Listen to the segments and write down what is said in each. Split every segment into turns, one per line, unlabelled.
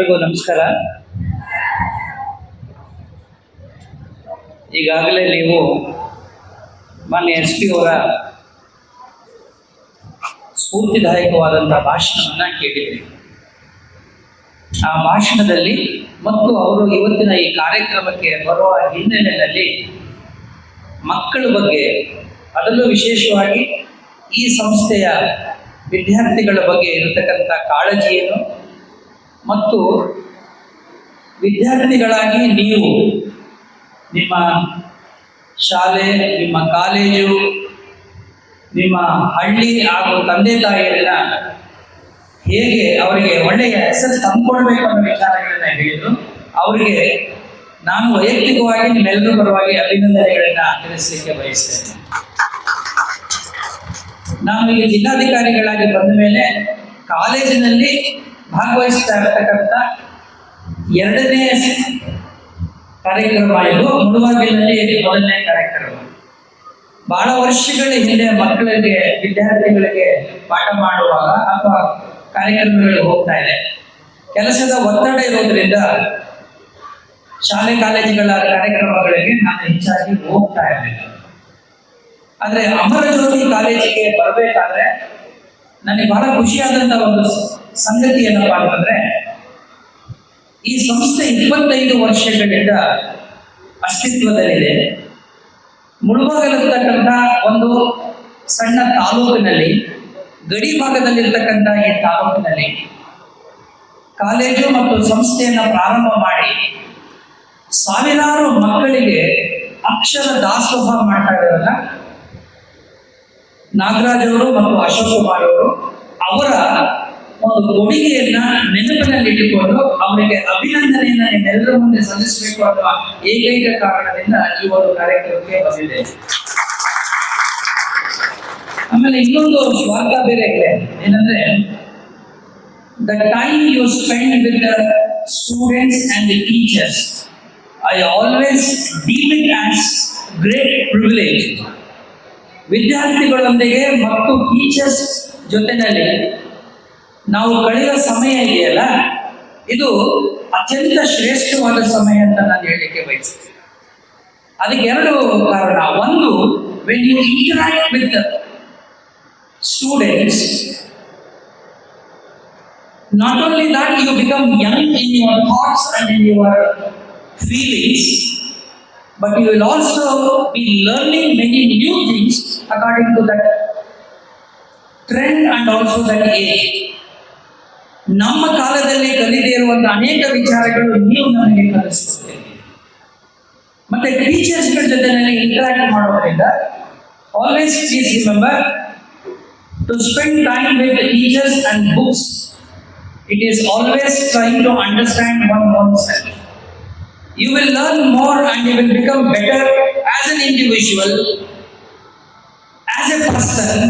ಎಲ್ರಿಗೂ ನಮಸ್ಕಾರ. ಈಗಾಗಲೇ ನೀವು ಮಾನ್ಯ ಎಸ್ ಪಿ ಅವರ ಸ್ಫೂರ್ತಿದಾಯಕವಾದಂಥ ಭಾಷಣವನ್ನು ಕೇಳಿದ್ರಿ. ಆ ಭಾಷಣದಲ್ಲಿ ಮತ್ತು ಅವರು ಇವತ್ತಿನ ಈ ಕಾರ್ಯಕ್ರಮಕ್ಕೆ ಬರುವ ಹಿನ್ನೆಲೆಯಲ್ಲಿ ಮಕ್ಕಳ ಬಗ್ಗೆ ಅದರಲ್ಲೂ ವಿಶೇಷವಾಗಿ ಈ ಸಂಸ್ಥೆಯ ವಿದ್ಯಾರ್ಥಿಗಳ ಬಗ್ಗೆ ಇರತಕ್ಕಂಥ ಕಾಳಜಿಯನ್ನು ಮತ್ತು ವಿದ್ಯಾರ್ಥಿಗಳಾಗಿ ನೀವು ನಿಮ್ಮ ಶಾಲೆ, ನಿಮ್ಮ ಕಾಲೇಜು, ನಿಮ್ಮ ಹಳ್ಳಿ ಹಾಗೂ ತಂದೆ ತಾಯಿಯನ್ನ ಹೇಗೆ ಅವರಿಗೆ ಒಳ್ಳೆಯ ಹೆಸರು ತಂದ್ಕೊಳ್ಬೇಕು ಅನ್ನೋ ವಿಚಾರಗಳನ್ನ ಹೇಳಿದ್ರು. ಅವರಿಗೆ ನಾನು ವೈಯಕ್ತಿಕವಾಗಿ ನಿಮ್ಮೆಲ್ಲರೂ ಪರವಾಗಿ ಅಭಿನಂದನೆಗಳನ್ನ ತಿಳಿಸಲಿಕ್ಕೆ ಬಯಸ್ತೇನೆ. ನಾನು ಇಲ್ಲಿ ಜಿಲ್ಲಾಧಿಕಾರಿಗಳಾಗಿ ಬಂದ ಮೇಲೆ ಕಾಲೇಜಿನಲ್ಲಿ ಭಾಗವಹಿಸ್ತಾ ಇರತಕ್ಕಂಥ ಎರಡನೇ ಕಾರ್ಯಕ್ರಮ ಇದು. ಮುಳುಬಾಗಿಲಿನಲ್ಲಿ ಮೊದಲನೇ ಕಾರ್ಯಕ್ರಮ. ಬಹಳ ವರ್ಷಗಳ ಹಿಂದೆ ಮಕ್ಕಳಿಗೆ, ವಿದ್ಯಾರ್ಥಿಗಳಿಗೆ ಪಾಠ ಮಾಡುವಾಗ ಅಥವಾ ಕಾರ್ಯಕ್ರಮಗಳಿಗೆ ಹೋಗ್ತಾ ಇದೆ. ಕೆಲಸದ ಒತ್ತಡ ಇರೋದ್ರಿಂದ ಶಾಲೆ, ಕಾಲೇಜುಗಳ ಕಾರ್ಯಕ್ರಮಗಳಿಗೆ ನಾನು ಹೆಚ್ಚಾಗಿ ಹೋಗ್ತಾ ಇರಲಿಲ್ಲ. ಆದ್ರೆ ಅಮರಜ್ಯೋತಿ ಕಾಲೇಜಿಗೆ ಬರಬೇಕಾದ್ರೆ ನನಗೆ ಬಹಳ ಖುಷಿಯಾದಂತ ಒಂದು ಸಂಗತಿ ಏನಪ್ಪಾ ಅಂತಂದ್ರೆ ಈ ಸಂಸ್ಥೆ ಇಪ್ಪತ್ತೈದು ವರ್ಷಗಳಿಂದ ಅಸ್ತಿತ್ವದಲ್ಲಿದೆ. ಮುಳುಬಾಗಲಿರ್ತಕ್ಕಂಥ ಒಂದು ಸಣ್ಣ ತಾಲೂಕಿನಲ್ಲಿ, ಗಡಿ ಭಾಗದಲ್ಲಿರ್ತಕ್ಕಂಥ ಈ ತಾಲೂಕಿನಲ್ಲಿ ಕಾಲೇಜು ಮತ್ತು ಸಂಸ್ಥೆಯನ್ನು ಪ್ರಾರಂಭ ಮಾಡಿ ಸಾವಿರಾರು ಮಕ್ಕಳಿಗೆ ಅಕ್ಷರ ದಾಸೋಹ ಮಾಡ್ತಾ ಇದ್ದಾರಲ್ಲ ನಾಗರಾಜ್ ಅವರು ಮತ್ತು ಅಶೋಕ್ ಕುಮಾರ್ ಅವರು ಅವರ ಒಂದು ಕೊಡುಗೆಯನ್ನ ನೆನಪಿನಲ್ಲಿ ಇಟ್ಟುಕೊಂಡು ಅವರಿಗೆ ಅಭಿನಂದನೆಯನ್ನ ನಿಮ್ಮೆಲ್ಲರ ಮುಂದೆ ಸಲ್ಲಿಸಬೇಕು ಅನ್ನುವ ಏಕೈಕ ಕಾರಣದಿಂದ ಈ ಒಂದು ಕಾರ್ಯಕ್ರಮಕ್ಕೆ ಬಂದಿದೆ ಆಮೇಲೆ ಇನ್ನೊಂದು ಸ್ವಾರ್ಥ ಬೇರೆ ಇದೆ. ಏನಂದ್ರೆ the time you spend with the students and the teachers I always deem it as great privilege ವಿದ್ಯಾರ್ಥಿಗಳೊಂದಿಗೆ ಮತ್ತು ಟೀಚರ್ಸ್ ಜೊತೆಯಲ್ಲಿ. ನಾವು ಕಳೆಯುವ ಸಮಯ ಇದೆಯಲ್ಲ? ಇದು ಅತ್ಯಂತ ಶ್ರೇಷ್ಠವಾದ ಸಮಯ ಅಂತ ನಾನು ಹೇಳಲಿಕ್ಕೆ ಬಯಸ್ತೀನಿ. ಅದಕ್ಕೆ ಎರಡು ಕಾರಣ. ಒಂದು when you interact with students not only that you become young in your thoughts and in your feelings but you will also be learning many new things according to that trend and also that age. ನಮ್ಮ ಕಾಲದಲ್ಲಿ ಕಲಿದೇ ಇರುವಂತ ಅನೇಕ ವಿಚಾರಗಳು ನೀವು ನಮಗೆ ಕಲಿಸ್ಕೊಡ್ತೀರಿ ಮತ್ತೆ ಟೀಚರ್ಸ್ಗಳ ಜೊತೆ interact ಮಾಡೋದ್ರಿಂದ always please remember to spend time with teachers and books it is always trying to understand one one self you will learn more and you will become better as an individual, as a person,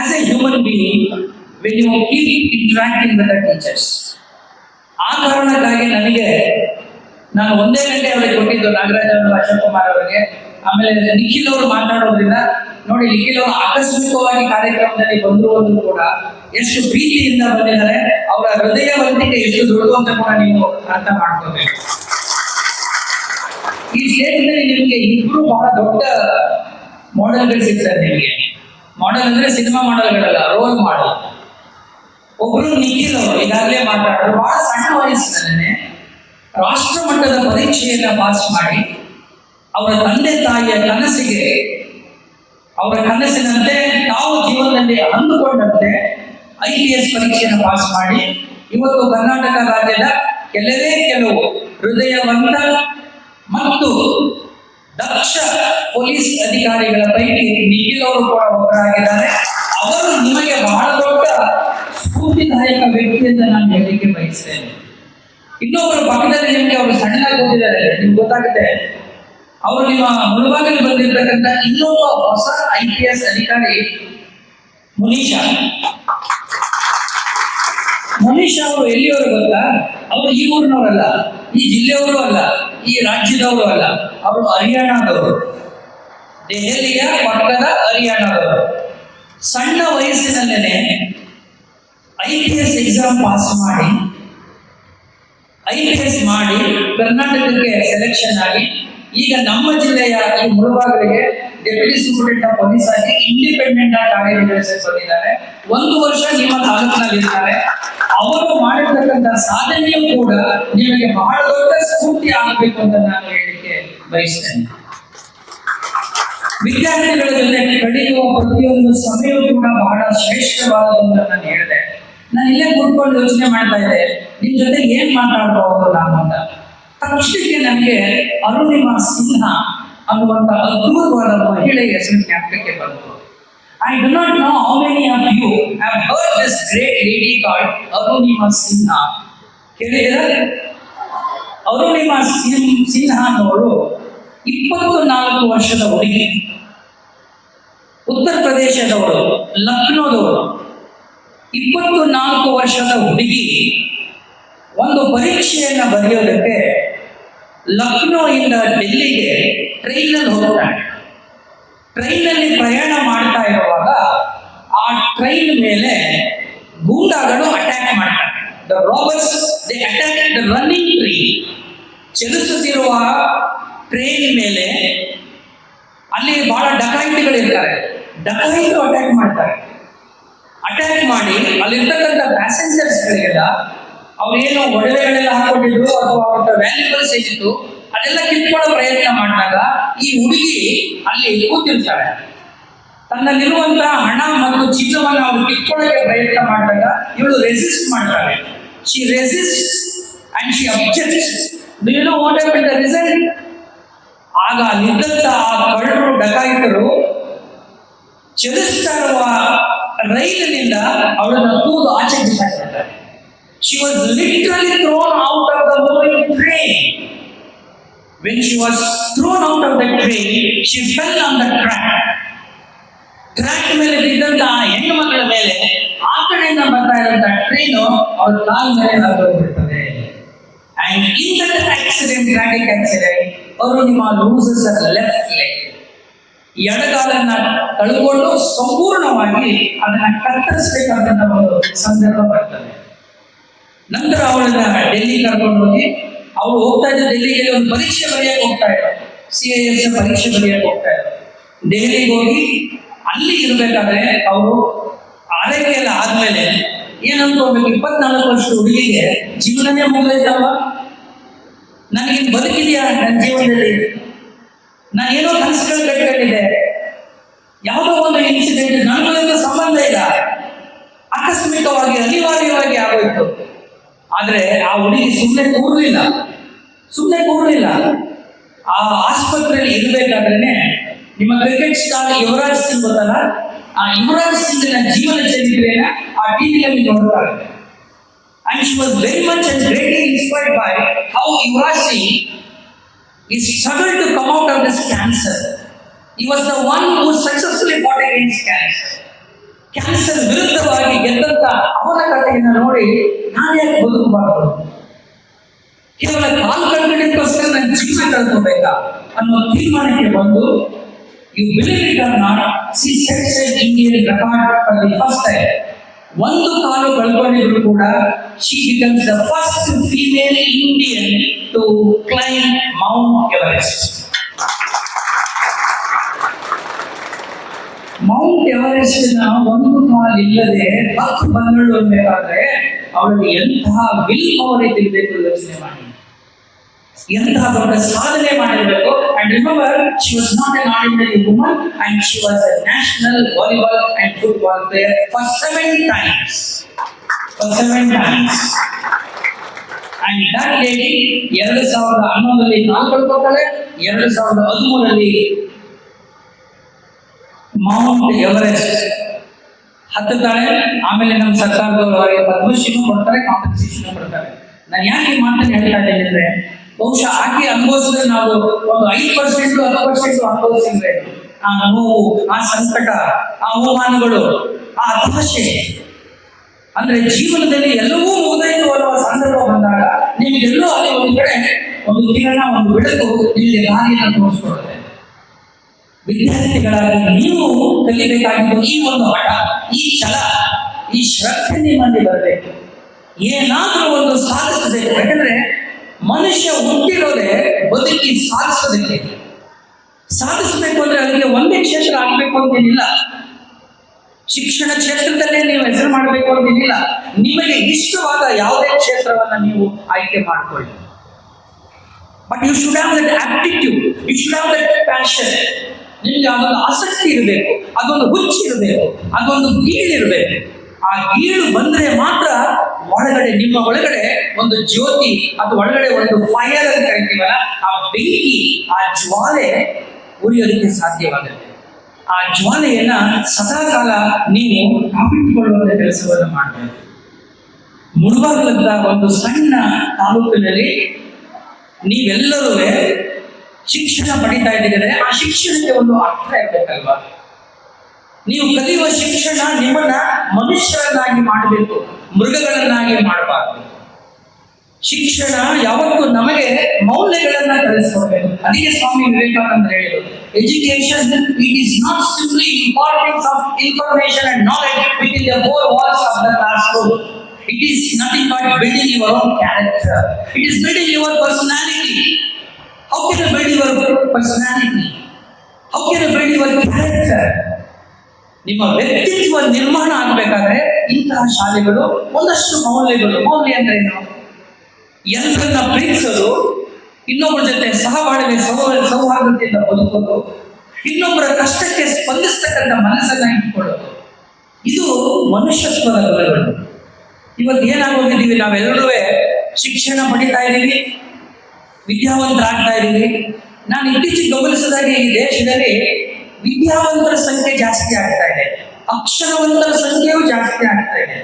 as a human being when you keep interacting with the teachers. ಆ ಕಾರಣಕ್ಕಾಗಿ ನನಗೆ ನಾನು ಒಂದೇ ಗಂಟೆ ಅವರಿಗೆ ಕೊಟ್ಟಿದ್ದು ನಾಗರಾಜ್ ಅವರು ಅಶೋಕ್ ಕುಮಾರ್ ಅವರಿಗೆ. ಆಮೇಲೆ ನಿಖಿಲ್ ಅವರು ಮಾತಾಡೋದ್ರಿಂದ ನೋಡಿ ನಿಖಿಲ್ ಅವರು ಆಕಸ್ಮಿಕವಾಗಿ ಕಾರ್ಯಕ್ರಮದಲ್ಲಿ ಬಂದ್ರು ಅಂದ್ರೂ ಕೂಡ ಎಷ್ಟು ಪ್ರೀತಿಯಿಂದ ಬಂದಿದ್ದಾರೆ. ಅವರ ಹೃದಯವಂತಿಕೆ ಎಷ್ಟು ದೊಡ್ಡದು ಅಂತ ಕೂಡ ನೀವು ಅರ್ಥ ಮಾಡ್ಕೋಬೇಕು. ಈ ಸ್ಟೇಟ್ನಲ್ಲಿ ನಿಮಗೆ ಇಬ್ರು ಬಹಳ ದೊಡ್ಡ ಮಾಡೆಲ್ಗಳು ಸಿಗ್ತಾರೆ ನಿಮಗೆ. ಮಾಡೆಲ್ ಅಂದ್ರೆ ಸಿನಿಮಾ ಮಾಡೆಲ್ಗಳಲ್ಲ ರೋಲ್ ಮಾಡೆಲ್ ಒಬ್ರು ನಿಖಿಲ್ ಅವರು ಈಗಾಗಲೇ ಮಾತಾಡೋರು ಬಹಳ ಸಣ್ಣ ವಯಸ್ಸಿನಲ್ಲೇ ರಾಷ್ಟ್ರ ಮಟ್ಟದ ಪರೀಕ್ಷೆಯನ್ನ ಪಾಸ್ ಮಾಡಿ ಅವರ ತಂದೆ ತಾಯಿಯ ಕನಸಿಗೆ, ಅವರ ಕನಸಿನಂತೆ ತಾವು ಜೀವನದಲ್ಲಿ ಅಂದುಕೊಂಡಂತೆ ಐ ಪಿ ಎಸ್ ಪರೀಕ್ಷೆಯನ್ನು ಪಾಸ್ ಮಾಡಿ, ಇವತ್ತು ಕರ್ನಾಟಕ ರಾಜ್ಯದ ಕೆಲವೇ ಕೆಲವು ಹೃದಯವಂತ ಮತ್ತು ದಕ್ಷ ಪೊಲೀಸ್ ಅಧಿಕಾರಿಗಳ ಪೈಕಿ ನಿಖಿಲ್ ಅವರು ಕೂಡ ಒಬ್ಬರಾಗಿದ್ದಾರೆ. ಅವರು ನಿಮಗೆ ಬಹಳ ದೊಡ್ಡ ಸ್ಫೂರ್ತಿದಾಯಕ ವ್ಯಕ್ತಿ ಅಂತ ನಾನು ಹೇಳಲಿಕ್ಕೆ ಬಯಸ್ತೇನೆ. ಇನ್ನೊಬ್ಬರು ಪಕ್ಕದಲ್ಲಿ ನಿಮಗೆ ಅವರು ಸಣ್ಣದಾಗಿ ಓದಿದ್ದಾರೆ ನಿಮ್ಗೆ ಗೊತ್ತಾಗುತ್ತೆ, ಅವರು ನಿಮ್ಮ ಮುಳುವಾಗಲು ಬಂದಿರತಕ್ಕಂಥ ಇನ್ನೊಬ್ಬ ಹೊಸ ಐ ಪಿ ಎಸ್ ಅಧಿಕಾರಿ ಮುನೀಶಾ. ಮುನೀಶಾ ಅವರು ಎಲ್ಲಿಯವರು ಗೊತ್ತಾ? ಅವರು ಈ ಊರಿನವರಲ್ಲ, ಈ ಜಿಲ್ಲೆಯವರು ಅಲ್ಲ, ಈ ರಾಜ್ಯದವರು ಅಲ್ಲ. ಅವರು ಹರಿಯಾಣದವರು. ದೆಹಲಿಯ ಪಕ್ಕದ ಹರಿಯಾಣದವರು. ಸಣ್ಣ ವಯಸ್ಸಿನಲ್ಲೇನೆ I P S exam pass ಮಾಡಿ ಐ ಪಿ ಎಸ್ ಮಾಡಿ ಕರ್ನಾಟಕಕ್ಕೆ ಸೆಲೆಕ್ಷನ್ ಆಗಿ, ಈಗ ನಮ್ಮ ಜಿಲ್ಲೆಯ ಈ ಮುಳುಬಾಗಿಲಿಗೆ ಡೆಪ್ಯೂಟಿ ಸೂಪರಿಂಟೆಂಡೆಂಟ್ ಪೊಲೀಸ್ ಆಗಿ ಇಂಡಿಪೆಂಡೆಂಟ್ ಆಗಿ ಕಾರ್ಯನಿರ್ವಹಿಸಕ್ಕೆ ಬಂದಿದ್ದಾರೆ. ಒಂದು ವರ್ಷ ನಿಮ್ಮ ತಾಲೂಕಿನಲ್ಲಿ ಇರ್ತಾರೆ ಅವರು ಮಾಡಿರ್ತಕ್ಕಂಥ ಸಾಧನೆಯೂ ಕೂಡ ನಿಮಗೆ ಬಹಳ ದೊಡ್ಡ ಸ್ಫೂರ್ತಿ ಆಗಬೇಕು ಅಂತ ನಾನು ಹೇಳಲಿಕ್ಕೆ ಬಯಸ್ತೇನೆ. ವಿದ್ಯಾರ್ಥಿಗಳ ಜೊತೆ ಕಳೆಯುವ ಪ್ರತಿಯೊಂದು ಸಮಯವೂ ಕೂಡ ಬಹಳ ಶ್ರೇಷ್ಠವಾದದ್ದು ನಾನು ಹೇಳಿದೆ. ನಾನು ಇಲ್ಲೇ ಕೂತ್ಕೊಂಡು ಯೋಚನೆ ಮಾಡ್ತಾ ಇದ್ದೆ. ನಿಮ್ ಜೊತೆ ಏನ್ ಮಾತಾಡಬಹುದು ನಾನು ಅಂತ. ತಕ್ಷಣಕ್ಕೆ ನನಗೆ ಅರುಣಿಮಾ ಸಿನ್ಹಾ ಅನ್ನುವಂತ ಅದ್ಭುತವಾದ ಮಹಿಳೆಯ ಹೆಸರು ಜ್ಞಾಪಕಕ್ಕೆ ಬಂತು. I do not know how many of you have heard this great lady called Arunima Sinha ಕೇಳಿದ್ರೆ ಅರುಣಿಮಾ ಸಿನ್ ಸಿನ್ಹಾ ಅನ್ನೋರು ಇಪ್ಪತ್ತು ನಾಲ್ಕು ವರ್ಷದ ಹುಡುಗಿ. ಉತ್ತರ ಪ್ರದೇಶದವರು, ಲಕ್ನೋದವರು. ಇಪ್ಪತ್ತು ನಾಲ್ಕು ವರ್ಷದ ಹುಡುಗಿ ಒಂದು ಪರೀಕ್ಷೆಯನ್ನು ಬರೆಯೋದಕ್ಕೆ ಲಕ್ನೋಯಿಂದ ಡೆಲ್ಲಿಗೆ ಟ್ರೈನಲ್ಲಿ ಹೋಗ್ತಾಳೆ ಟ್ರೈನಲ್ಲಿ ಪ್ರಯಾಣ ಮಾಡ್ತಾ ಇರುವಾಗ ಆ ಟ್ರೈನ್ ಮೇಲೆ ಗೂಂಡಾಗಳು ಅಟ್ಯಾಕ್ ಮಾಡ್ತಾರೆ the robbers attack the running train ಚಲಿಸುತ್ತಿರುವ ಟ್ರೈನ್ ಮೇಲೆ ಅಲ್ಲಿ ಬಹಳ ಡಕಾಯಿತಿಗಳು ಇರ್ತಾರೆ ಡಕಾಯಿತು ಅಟ್ಯಾಕ್ ಮಾಡ್ತಾರೆ. ಅಟ್ಯಾಕ್ ಮಾಡಿ ಅಲ್ಲಿರ್ತಕ್ಕಂಥ ಪ್ಯಾಸೆಂಜರ್ಸ್ಗಳಿಗೆಲ್ಲ ಅವ್ರೇನು ಒಡವೆಗಳೆಲ್ಲ ಹಾಕೊಂಡಿದ್ರು ಅಥವಾ ಅವ್ರ ವ್ಯಾಲ್ಯೂಬಲ್ಸ್ ಏನಿತ್ತು ಅದೆಲ್ಲ ಕಿತ್ಕೊಳ್ಳೋ ಪ್ರಯತ್ನ ಮಾಡಿದಾಗ ಈ ಹುಡುಗಿ ಅಲ್ಲಿ ಕೂತಿರ್ತಾಳೆ. ತನ್ನಲ್ಲಿರುವಂತಹ ಹಣ ಮತ್ತು ಚಿನ್ನವನ್ನು ಅವರು ಕಿತ್ಕೊಳ್ಳೋಕೆ ಪ್ರಯತ್ನ ಮಾಡಿದಾಗ ಇವಳು ರೆಸಿಸ್ಟ್ ಮಾಡ್ತಾಳೆ. She resist and she object do you know what happen the result ಆಗ ಅಲ್ಲಿದ್ದಂತ ಆ ಕಳ್ಳರು ಡಕಾಯಿತರು ಚಲಿಸ್ತಾ ರೈಲಿನಿಂದ ಅವಳನ್ನು ತೂದು ಆಚೆ ಬಿಸಾಕಿದ್ದಾರೆ she was literally thrown out of the when she was thrown out of the train, she fell on the track track ಮೇಲೆ ಬಿದ್ದಂತ ಆ ಹೆಣ್ಣು ಮಕ್ಕಳ ಮೇಲೆ ಆ ಕಡೆಯಿಂದ ಬರ್ತಾ ಇರುವಂತಹ ಟ್ರೈನು ಅವ್ರ ಕಾಲ ಮೇಲೆ ಹಾಕೋಗ್ಬಿಡ್ತದೆ and in that accident traffic accident ಅವರು ನಿಮ್ಮ ಲೂಸಸ್ ಲೆಫ್ಟ್ ಲೆಗ್ ಎಡಗಾಲನ್ನ ಕಳ್ಕೊಂಡು ಸಂಪೂರ್ಣವಾಗಿ ಅದನ್ನ ಕತ್ತರಿಸಬೇಕಾದಂತಹ ಒಂದು ಸಂದರ್ಭ ಬರ್ತದೆ. ನಂತರ ಅವಳನ್ನ ಡೆಲ್ಲಿ ಕರ್ಕೊಂಡು ಹೋಗಿ. ಅವಳು ಹೋಗ್ತಾ ಇದ್ದ ಡೆಲ್ಲಿಗೆ ಒಂದು ಪರೀಕ್ಷೆ ಬರೆಯಕ್ಕೆ ಹೋಗ್ತಾ ಇದ್ರು. ಸಿ ಎ ಎಸ್ ಪರೀಕ್ಷೆ ಬರೆಯಕ್ಕೆ ಹೋಗ್ತಾ ಇದ್ರು. ದೆಹಲಿಗೆ ಹೋಗಿ ಅಲ್ಲಿ ಇರಬೇಕಾದ್ರೆ ಅವರು ಆರೈಕೆ ಎಲ್ಲ ಆದ್ಮೇಲೆ ಏನಂತ ಅನ್ಕೋಬೇಕು ಇಪ್ಪತ್ನಾಲ್ಕು ವರ್ಷ ಹುಡುಗಿಗೆ ಜೀವನನೇ ಮುಗಿದೈತಲ್ವಾ? ನನಗೆ ಬದುಕಿದೆಯಾ? ನನ್ನ ಜೀವನದಲ್ಲಿ? ನಾನೇನೋ ಕನಸುಗಳು ಕಟ್ಕೊಂಡಿದ್ದೆ. ಯಾವುದೋ ಒಂದು ಇನ್ಸಿಡೆಂಟ್ ನನ್ನ ಸಂಬಂಧ ಇಲ್ಲ. ಆಕಸ್ಮಿಕವಾಗಿ, ಅನಿವಾರ್ಯವಾಗಿ ಆಗೋಯ್ತು. ಆದ್ರೆ ಆ ಹುಡುಗಿ ಸುಮ್ಮನೆ ಕೂರಲಿಲ್ಲ. ಸುಮ್ಮನೆ ಕೂರಲಿಲ್ಲ ಆ ಆಸ್ಪತ್ರೆಯಲ್ಲಿ ಇರಬೇಕಾದ್ರೆ ನಿಮ್ಮ ಕ್ರಿಕೆಟ್ ಸ್ಟಾರ್ ಯುವರಾಜ್ ಸಿಂಗ್ ಗೊತ್ತಲ್ಲ ಆ ಯುವರಾಜ್ ಸಿಂಗ್ನ ಜೀವನ ಚರಿತ್ರೆಯನ್ನ ಆ ಟಿವಿಯಲ್ಲಿ ನೋಡ್ತಾರೆ and she was very much and greatly inspired by how Yuvraj Singh he struggled to come out of this cancer. He was the one who successfully fought against cancer. Cancer ವಿರುದ್ಧವಾಗಿ ಗೆದ್ದಂತ ಅವನ ಕಥೆಯನ್ನು ನೋಡಿ ನಾನು ಯಾಕೆ ಬದುಕಬಾರದು ಕೇವಲ ಕಾಲು ಕಳ್ಕೊಂಡಿದ್ದಕ್ಕೋಸ್ಕರ ನನ್ನ ಜೀವನ ಕಳ್ಕೋಬೇಕಾ ಅನ್ನೋ ತೀರ್ಮಾನಕ್ಕೆ ಬಂದು you believe she sets Indian record for first ಒಂದು ಕಾಲು ಕಳ್ಕೊಂಡಿದ್ರು ಕೂಡ she becomes the first female Indian to climb Mount Everest Mount ಎವರೆಸ್ಟ್ನ ಒಂದು ಕಾಲ್ ಇಲ್ಲದೆ ಹತ್ತು ಬಂಗಳು ಬೇಕಾದ್ರೆ ಅವಳಿಗೆ ಎಂತಹ ವಿಲ್ ಪವರ್ ಇದ್ದಿರಬೇಕು ಯೋಚನೆ ಮಾಡಿ. ಎಂತಹ ದೊಡ್ಡ ಸಾಧನೆ ಮಾಡಿರಬೇಕು. And remember she was not an ordinary woman and she was a national volleyball and football player for seven times for seven times and that lady ಎರಡು ಸಾವಿರದ ಹನ್ನೊಂದರಲ್ಲಿ ನಾಲ್ಕು ಕಳ್ಕೊತಾಳೆ ಎರಡು ಸಾವಿರದ ಹದಿಮೂರರಲ್ಲಿ ಮೌಂಟ್ ಎವರೆಸ್ಟ್ ಹತ್ತುತ್ತಾಳೆ ಆಮೇಲೆ ನಮ್ಮ ಸರ್ಕಾರದವರು ಅವರಿಗೆ ಪದ್ಮಶ್ರೀನು ಕೊಡ್ತಾರೆ ಕಾಂಪನ್ಸೇಷನ್ ಕೊಡ್ತಾರೆ. ನಾನು ಯಾಕೆ ಈ ಮಾತನ್ನು ಹೇಳ್ತಾ ಇದ್ದೇನೆ ಅಂದ್ರೆ, ಬಹುಶಃ ಆಕೆ ಅನುಭವಿಸಿದ್ರೆ ನಾವು ಒಂದು ಐದು ಪರ್ಸೆಂಟ್ ಹತ್ತು ಪರ್ಸೆಂಟ್ ಅನುಭವಿಸಿದ್ರೆ ಆ ನೋವು, ಆ ಸಂಕಟ, ಆ ಅವಮಾನಗಳು, ಆ ಹತಾಶೆ ಅಂದ್ರೆ ಜೀವನದಲ್ಲಿ ಎಲ್ಲವೂ ಮುಗಿದೈತು ಅನ್ನುವ ಸಂದರ್ಭ ಬಂದಾಗ ನಿಮಗೆಲ್ಲೋ ಅಲ್ಲಿ ಒಂದು ಕಡೆ ಒಂದು ಕಿರಣ, ಒಂದು ಬೆಳಕು ಇಲ್ಲಿ ದಾರಿಯನ್ನು ತೋರಿಸ್ಕೊಡುತ್ತೆ. ವಿದ್ಯಾರ್ಥಿಗಳಾಗಿ ನೀವು ಕಲಿಬೇಕಾಗಿದ್ದು ಈ ಒಂದು ಹಠ, ಈ ಛಲ, ಈ ಶ್ರದ್ಧೆ ನಿಮ್ಮಲ್ಲಿ ಬರಬೇಕು. ಏನಾದರೂ ಒಂದು ಸಾಧಿಸಬೇಕು ಯಾಕಂದ್ರೆ ಮನುಷ್ಯ ಹುಟ್ಟಿರೋದೇ ಬದುಕಿ ಸಾಧಿಸೋದಕ್ಕೆ. ಸಾಧಿಸಬೇಕು ಅಂದ್ರೆ ಅದಕ್ಕೆ ಒಂದೇ ಕ್ಷೇತ್ರ ಆಗ್ಬೇಕು ಅಂತೇನಿಲ್ಲ ಶಿಕ್ಷಣ ಕ್ಷೇತ್ರದಲ್ಲೇ ನೀವು ಹೆಸರು ಮಾಡಬೇಕು ಅಂತೇನಿಲ್ಲ ನಿಮಗೆ ಇಷ್ಟವಾದ ಯಾವುದೇ ಕ್ಷೇತ್ರವನ್ನು ನೀವು ಆಯ್ಕೆ ಮಾಡಿಕೊಳ್ಳಿ. But you should have that aptitude you should have that passion ನಿಮ್ಗೆ ಅದೊಂದು ಆಸಕ್ತಿ ಇರಬೇಕು, ಅದೊಂದು ಹುಚ್ಚು ಇರಬೇಕು, ಅದೊಂದು ಗೀಳಿರಬೇಕು ಆ ಗೀಳು ಬಂದ್ರೆ ಮಾತ್ರ ಒಳಗಡೆ, ನಿಮ್ಮ ಒಳಗಡೆ ಒಂದು ಜ್ಯೋತಿ ಅದು ಒಳಗಡೆ ಒಂದು ಫೈರ್ ಅಂತ ಕರಿತೀವಲ್ಲ ಆ ಬೆಂಕಿ, ಆ ಜ್ವಾಲೆ ಉರಿಯೋದಕ್ಕೆ ಸಾಧ್ಯವಾಗುತ್ತೆ. ಆ ಜ್ವಾಲೆಯನ್ನ ಸದಾಕಾಲ ನೀವು ಕಾಪಿಟ್ಟುಕೊಳ್ಳುವಂತ ಕೆಲಸವನ್ನು ಮಾಡಬೇಕು. ಮುಳುಬಾಗಿಲದ ಒಂದು ಸಣ್ಣ ತಾಲೂಕಿನಲ್ಲಿ ನೀವೆಲ್ಲರೂ ಶಿಕ್ಷಣ ಪಡಿತಾ ಇದ್ದೀರಿ ಆ ಶಿಕ್ಷಣಕ್ಕೆ ಒಂದು ಅರ್ಥ ಇರಬೇಕಲ್ವಾ? ನೀವು ಕಲಿಯುವ ಶಿಕ್ಷಣ ನಿಮ್ಮನ್ನ ಮನುಷ್ಯರನ್ನಾಗಿ ಮಾಡಬೇಕು, ಮೃಗಗಳನ್ನಾಗಿ ಮಾಡಬಾರದು. ಶಿಕ್ಷಣ ಯಾವತ್ತೂ ನಮಗೆ ಮೌಲ್ಯಗಳನ್ನ ಕಲಿಸ್ಕೊಡ್ಬೇಕು. ಅದಕ್ಕೆ ಸ್ವಾಮಿ ವಿವೇಕಾನಂದ ಹೇಳಿದರು education it is not simply importance of information and knowledge with in the four walls of the class room it is nothing but building your own character it is building your personality how can I build your personality? How can I build your character? ನಿಮ್ಮ ವ್ಯಕ್ತಿತ್ವ ನಿರ್ಮಾಣ ಆಗಬೇಕಾದ್ರೆ ಇಂತಹ ಶಾಲೆಗಳು ಒಂದಷ್ಟು ಮೌಲ್ಯಗಳು. ಮೌಲ್ಯ ಅಂದ್ರೆ ಏನು? ಎಲ್ಲರನ್ನ ಪ್ರೀತಿಸೋದು ಇನ್ನೊಬ್ಬರ ಜೊತೆ ಸಹಬಾಳ್ವೆ ಸೌ ಸೌಹಾರ್ದತೆಯಿಂದ ಬದುಕೋದು ಇನ್ನೊಬ್ಬರ ಕಷ್ಟಕ್ಕೆ ಸ್ಪಂದಿಸ್ತಕ್ಕಂಥ ಮನಸ್ಸನ್ನ ಇಟ್ಕೊಳ್ಳೋದು. ಇದು ಮನುಷ್ಯತ್ವದ ಗುಣಗಳು. ಇವತ್ತು ಏನಾಗೋಗಿದ್ದೀವಿ? ನಾವೆಲ್ಲರೂ ಶಿಕ್ಷಣ ಪಡಿತಾ ಇದ್ದೀವಿ. ವಿದ್ಯಾವಂತರಾಗ್ತಾ ಇದ್ದೀವಿ ನಾನು ಇತ್ತೀಚೆಗೆ ಗಮನಿಸಿದಾಗೆ ಈ ದೇಶದಲ್ಲಿ ವಿದ್ಯಾವಂತರ ಸಂಖ್ಯೆ ಜಾಸ್ತಿ ಆಗ್ತಾ ಇದೆ. ಅಕ್ಷರವಂತರ ಸಂಖ್ಯೆಯೂ ಜಾಸ್ತಿ ಆಗ್ತಾ ಇದೆ.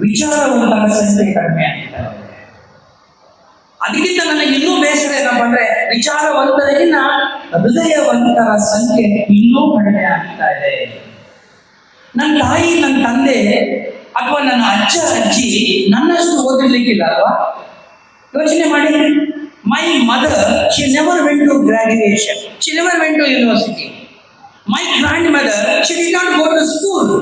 ವಿಚಾರವಂತರ ಸಂಖ್ಯೆ ಕಡಿಮೆ ಆಗ್ತಾ ಅದಕ್ಕಿಂತ ನನಗೆ ಇನ್ನೂ ಬೇಸರ ಏನಪ್ಪ ಅಂದ್ರೆ ವಿಚಾರವಂತರಿಗಿನ್ನ ಹೃದಯವಂತರ ಸಂಖ್ಯೆ ಇನ್ನೂ ಕಡಿಮೆ ಆಗ್ತಾ ಇದೆ. ನನ್ನ ತಾಯಿ ನನ್ನ ತಂದೆ ಅಥವಾ ನನ್ನ ಅಜ್ಜ, ಅಜ್ಜಿ ನನ್ನಷ್ಟು ಓದಿರ್ಲಿಕ್ಕಿಲ್ಲ ಅಲ್ವಾ? ಯೋಚನೆ ಮಾಡಿ. Never went to graduation she never went to university my grandmother she did not go to school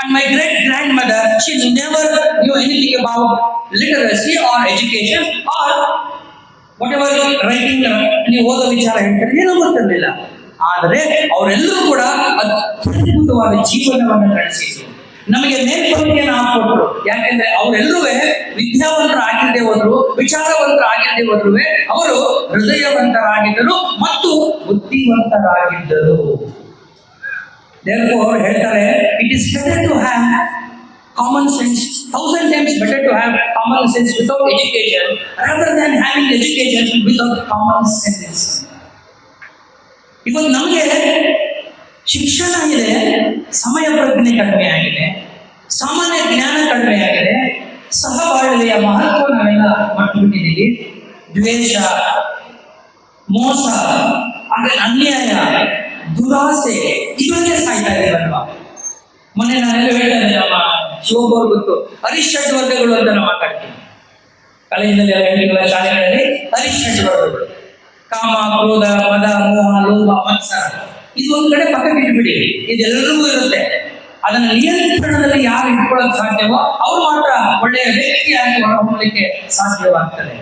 and my great grandmother she never knew anything about literacy or education or whatever writing ನೀವು ಓದೋ ವಿಚಾರ ಹೇಳ್ತಾರೆ, ಏನೂ ಗೊತ್ತಿರಲಿಲ್ಲ. ಆದರೆ ಅವರೆಲ್ಲರೂ ಕೂಡ ಅದ್ಭುತವಾದ ಜೀವನವನ್ನು ನಡೆಸಿದ್ರು. ನಮಗೆ ಮೇಲ್ಪಂಕ್ತಿಯನ್ನು ಹಾಕೊಟ್ರು ಯಾಕೆಂದ್ರೆ ಅವರೆಲ್ಲರೂ ವಿದ್ಯಾವಂತರಾಗಿದ್ದೇ ಹೋದ್ರು ವಿಚಾರವಂತರಾಗಿದ್ದೇ ಹೋದ್ರು ಅವರು ಹೃದಯವಂತರಾಗಿದ್ದರು ಮತ್ತು ಬುದ್ಧಿವಂತರಾಗಿದ್ದರು. ಅವರು ಹೇಳ್ತಾರೆ it is better to have common sense thousand times better to have common sense without education rather than having education without common sense ಇವತ್ತು ನಮಗೆ ಶಿಕ್ಷಣ ಇದೆ ಸಮಯ ಪ್ರಜ್ಞೆ ಕಡಿಮೆ ಆಗಿದೆ ಸಾಮಾನ್ಯ ಜ್ಞಾನ ಕಡಿಮೆ ಆಗಿದೆ ಸಹಬಾಳ್ವೆಯ ಮಹತ್ವ ನಾವೆಲ್ಲ ಮಾಡ್ಕೊಂಡಿದ್ದೀವಿ ದ್ವೇಷ, ಮೋಸ ಆಮೇಲೆ ಅನ್ಯಾಯ, ದುರಾಸೆ ಇದರಲ್ಲೇ ಸಾಯ್ತಾ ಇದೀವಲ್ವಾ? ಮೊನ್ನೆ ನಾನೆಲ್ಲ ಹೇಳ್ತಾ ಇದ್ದೆ, ನಮ್ಮ ಶೋಭರ್ ಗೊತ್ತು ಅರಿಷಡ್ ವರ್ಗಗಳು ಅಂತ ನಾವು ಮಾತಾಡ್ತೀವಿ. ಎಲ್ಲ ಹೇಳಿಲ್ಲ ಶಾಲೆಗಳಲ್ಲಿ ಅರಿಷಡ್ ವರ್ಗಗಳು. ಕಾಮ, ಕ್ರೋಧ, ಮದ, ಮೋಹ, ಲೋಭ, ಮತ್ಸರ. ಇದು ಒಂದು ಕಡೆ ಪಕ್ಕಕ್ಕೆ ಬಿಟ್ಬಿಡಿ. ಇದೆಲ್ಲರಿಗೂ ಇರುತ್ತೆ. ಅದನ್ನ ನಿಯಂತ್ರಣದಲ್ಲಿ ಯಾರು ಇಟ್ಕೊಳ್ಳೋಕೆ ಸಾಧ್ಯವೋ ಅವ್ರು ಮಾತ್ರ ಒಳ್ಳೆಯ ವ್ಯಕ್ತಿಯಾಗಿ ಹೊರಹೊಮ್ಮಲಿಕ್ಕೆ ಸಾಧ್ಯವಾಗ್ತದೆ.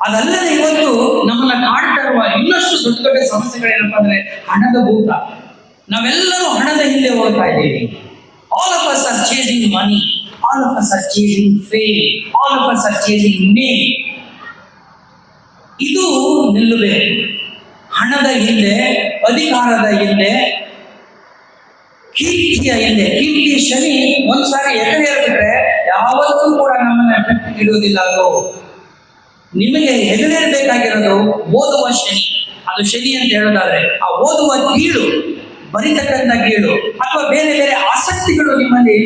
ಅದಲ್ಲದೆ ಇವತ್ತು ನಮ್ಮನ್ನ ಕಾಡ್ತಾ ಇರುವ ಇನ್ನಷ್ಟು ದೊಡ್ಡ ದೊಡ್ಡ ಸಮಸ್ಯೆಗಳೇನಪ್ಪ ಅಂದ್ರೆ ಹಣದ ಭೂತ. ನಾವೆಲ್ಲರೂ ಹಣದ ಹಿಂದೆ ಹೋಗ್ತಾ ಇದ್ದೀವಿ. All of us are chasing money all of us are chasing fame all of us are chasing name ಇದು ನಿಲ್ಲಬೇಕು ಹಣದ ಹಿಂದೆ ಅಧಿಕಾರದ ಹಿಂದೆ ಕೀರ್ತಿಯ ಹಿಂದೆ ಕೀರ್ತಿ ಶನಿ ಒಂದ್ಸಾರಿ ಎದುರೇರ್ಬಿಟ್ರೆ ಯಾವತ್ತೂ ಕೂಡ ನಮ್ಮನ್ನ ಇಡುವುದಿಲ್ಲ ಅದು. ನಿಮಗೆ ಎದುರೇರ್ಬೇಕಾಗಿರೋದು ಓದುವ ಶನಿ. ಅದು ಶನಿ ಅಂತ ಹೇಳೋದಾದ್ರೆ ಆ ಓದುವ ಗೀಳು ಬರಿತಕ್ಕಂಥ ಗೀಳು ಅಥವಾ ಬೇರೆ ಬೇರೆ ಆಸಕ್ತಿಗಳು ನಿಮ್ಮಲ್ಲಿ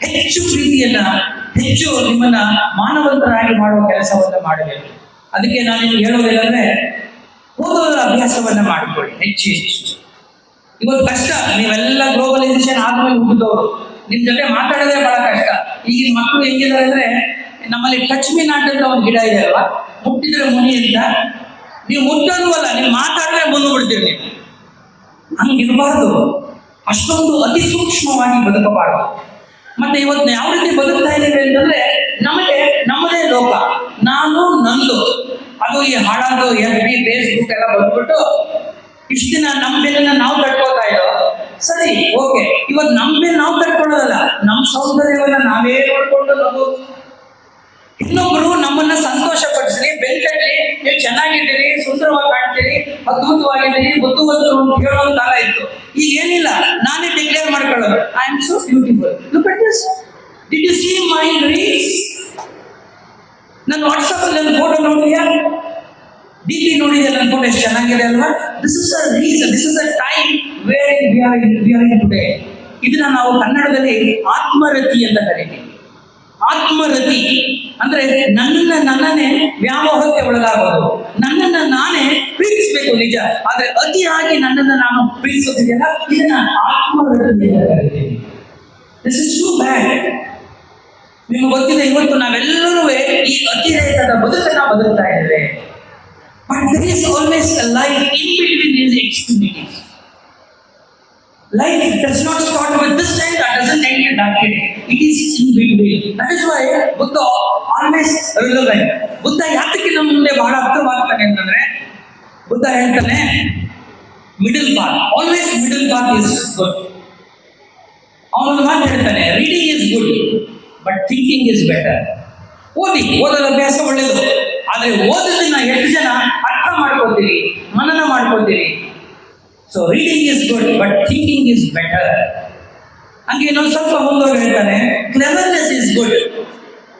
ಹೆಚ್ಚು ಪ್ರೀತಿಯನ್ನ, ಹೆಚ್ಚು ನಿಮ್ಮನ್ನ ಮಾನವಂತರಾಗಿ ಮಾಡುವ ಕೆಲಸವನ್ನು ಮಾಡಬೇಕು. ಅದಕ್ಕೆ ನಾನು ನಿಮ್ಗೆ ಹೇಳೋದೇನೆಂದ್ರೆ ಓದೋದ್ರ ಅಭ್ಯಾಸವನ್ನ ಮಾಡಿಕೊಳ್ಳಿ. ಹೆಚ್ಚು ಹೆಚ್ಚು ಇವತ್ತು ಕಷ್ಟ, ನೀವೆಲ್ಲ ಗ್ಲೋಬಲೈಸೇಷನ್ ಆದ್ಮೇಲೆ ಹುಟ್ಟಿದವರು ನಿಮ್ ಜೊತೆ ಮಾತಾಡೋದೇ ಬಹಳ ಕಷ್ಟ. ಈಗಿನ ಮಕ್ಕಳು ಹೆಂಗಿದ್ದಾರೆ ಅಂದ್ರೆ, ನಮ್ಮಲ್ಲಿ ಟಚ್ ಮೀ ನಾಟ್ ಅಂತ ಒಂದು ಗಿಡ ಇದೆ ಅಲ್ವಾ? ಮುಟ್ಟಿದ್ರೆ ಮುನಿ ಅಂತ. ನೀವು ಮುಟ್ಟೋದು ಅಲ್ಲ ನೀವು ಮಾತಾಡಿದ್ರೆ ಮುಂದೆ ಬಿಡ್ತೀರಿ ನೀವು. ಹಂಗಿರಬಾರ್ದು. ಅಷ್ಟೊಂದು ಅತಿ ಸೂಕ್ಷ್ಮವಾಗಿ ಬದುಕಬಾರ್ದು. ಮತ್ತೆ ಇವತ್ತು ಯಾವ ರೀತಿ ಬದುಕ್ತಾ ಇದ್ದೇವೆ ಅಂತಂದ್ರೆ, ನಮಗೆ, ನಮ್ಮದೇ ಲೋಕ. ನಾನು, ನಂದು. ಅದು ಈ ಹಾಳಾದ ಎಫ್ ಬಿ ಫೇಸ್ಬುಕ್ ಎಲ್ಲ ಬಂದ್ಬಿಟ್ಟು ಇಷ್ಟು ದಿನ ನಮ್ಮ ಬಿಲ್ನ ನಾವು ತಡ್ಕೋತಾ ಇದ್ದೋ ಸರಿ ಓಕೆ ಇವಾಗ ನಮ್ಮ ಬಿಲ್ ನಾವು ಕಟ್ಕೊಳ್ಳೋದಲ್ಲ ನಮ್ಮ ಸೌಂದರ್ಯವನ್ನ ನಾವೇ ನೋಡ್ಕೊಂಡು ನಾವು ಇನ್ನೊಬ್ರು ನಮ್ಮನ್ನ ಸಂತೋಷ ಪಡಿಸ್ರಿ ಬೆಲ್ಕಟ್ಲಿ ನೀವು ಚೆನ್ನಾಗಿದ್ದೀರಿ, ಸುಂದರವಾಗಿ ಕಾಣ್ತೀರಿ, ಅದ್ಭುತವಾಗಿದ್ದೀರಿ, ಬುದ್ಧಿವಂತರು ಅಂತ ಹೇಳೋ ಕಾಲ ಇತ್ತು. ಈಗ ಏನಿಲ್ಲ, ನಾನೇ ಡಿಕ್ಲೇರ್ ಮಾಡ್ಕೊಳ್ಳೋದು. I am so beautiful look at this did you see my reels ನನ್ನ ವಾಟ್ಸಪ್ ಅಲ್ಲಿ ನನ್ನ ಫೋಟೋ ನೋಡಿದ್ಯಾ ಡಿ ಪಿ ನೋಡಿದ್ಯಾ ನನ್ನ ಫೋಟೋ ಎಷ್ಟು ಚೆನ್ನಾಗಿದೆ ಅಲ್ವಾ? This is a reason this is a time where we are we are in today ಇದನ್ನ ನಾವು ಕನ್ನಡದಲ್ಲಿ ಆತ್ಮರತಿ ಅಂತ ಕರೀತೀವಿ. ಆತ್ಮರತಿ ಅಂದ್ರೆ ನನ್ನನ್ನ ನನ್ನನ್ನೇ ವ್ಯಾಮೋಹಕ್ಕೆ ಒಳಗಾಗೋದು. ನನ್ನನ್ನ ನಾನೇ ಪ್ರೀತಿಸಬೇಕು ನಿಜ. ಆದ್ರೆ ಅತಿಯಾಗಿ ನನ್ನನ್ನ ನಾನು ಪ್ರೀತಿಸೋದಿದೆಯಲ್ಲ ಇದನ್ನ ಆತ್ಮರತಿ ಅಂತ ಕರೀತೀವಿ. ದಿಸ್ ಇಸ್ ಟೂ ಬ್ಯಾಡ್ ನಿಮ್ಗೆ ಗೊತ್ತಿದೆ ಇವತ್ತು ನಾವೆಲ್ಲರೂ ಈ ಅತಿರೇಕದ ಬದುಕನ್ನ ಬದುಕ್ತಾ ಇದ್ದೇವೆ. But there is always life in between these extremities Life does not start with this end, that doesn't end at that end. It is in between. That is why Buddha always relevant Buddha ಯಾತಕ್ಕೆ ನಮ್ಮ ಮುಂದೆ ಬಹಳ ಅರ್ಥವಾಗ್ತಾನೆ ಅಂತಂದ್ರೆ ಬುದ್ಧ ಹೇಳ್ತಾನೆ middle path always middle path is good ಅವನು ಮಾತು ಹೇಳ್ತಾನೆ reading is good but thinking is better ಓದಿ ಓದೋದು ಅಭ್ಯಾಸ ಒಳ್ಳೇದು. ಆದರೆ ಓದೋದನ್ನ ಎಷ್ಟು ಜನ ಅರ್ಥ ಮಾಡ್ಕೋತೀರಿ, ಮನನ ಮಾಡ್ಕೋತೀರಿ? So reading is good but thinking is better ಹಂಗೆ ಇನ್ನೊಂದು ಸ್ವಲ್ಪ ಮುಂದುವರೆ ಹೇಳ್ತಾನೆ cleverness is good